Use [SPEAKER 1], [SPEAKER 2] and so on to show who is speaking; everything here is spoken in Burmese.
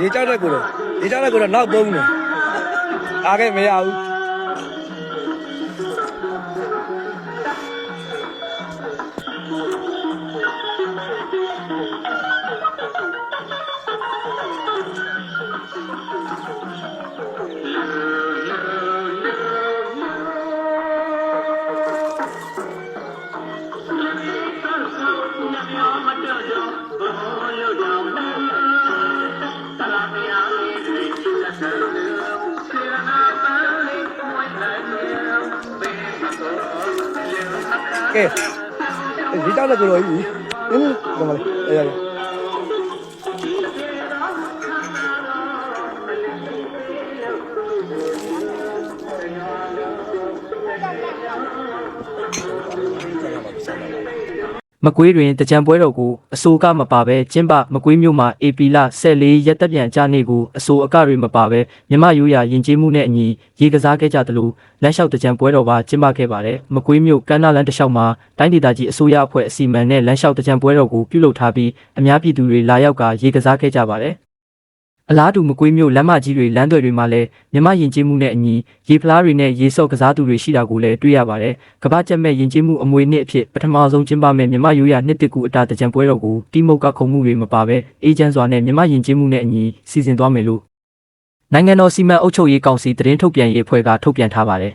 [SPEAKER 1] ရေကြောက်တဲ့ကိုတော့ရေကြောက်တဲ့ကိုတော့နောက်သုံးတယ်အားခဲ့မရဘူး ကဲဒီတောက်တဲ့ကိုတော့ကြီးနင်းကမလေးအေးရရ
[SPEAKER 2] မကွေးတွင်တကြံပွဲတော်ကိုအစိုးကမပါဘဲကျင်းပမကွေးမြို့မှာအေပီလာ14ရက်တက်ပြန်ကြနေ့ကိုအစိုးအကတွေမပါဘဲမြမရိုးရာယဉ်ကျေးမှုနဲ့အညီရေကစားခဲ့ကြသလိုလမ်းလျှောက်တကြံပွဲတော်ပါကျင်းပခဲ့ပါတယ်မကွေးမြို့ကမ်းနားလမ်းတစ်လျှောက်မှာတိုင်းဒေသကြီးအစိုးရအဖွဲ့အစီအမံနဲ့လမ်းလျှောက်တကြံပွဲတော်ကိုပြုလုပ်ထားပြီးအများပြည်သူတွေလာရောက်ကရေကစားခဲ့ကြပါတယ် အလားတူမကွေးမြို့လမ်းမကြီးတွေလမ်းတွေတွေမှာလည်းမြမယဉ်ကျေးမှုနဲ့အညီရေဖလားတွေနဲ့ရေဆော့ကစားသူတွေရှိတာကိုလည်းတွေ့ရပါတယ်။ကမ္ဘာကျက်မဲ့ယဉ်ကျေးမှုအမွေနှစ်အဖြစ်ပထမဆုံးကျင်းပမဲ့မြမရိုးရာနှစ်တကူအတာတကြံပွဲတော်ကိုတိမုတ်ကခုံမှုတွေမပါဘဲအေဂျင့်စွာနဲ့မြမယဉ်ကျေးမှုနဲ့အညီစီစဉ်သွားမယ်လို့နိုင်ငံတော်စီမံအုပ်ချုပ်ရေးကောင်စီသတင်းထုတ်ပြန်ရေးအဖွဲ့ကထုတ်ပြန်ထားပါတယ်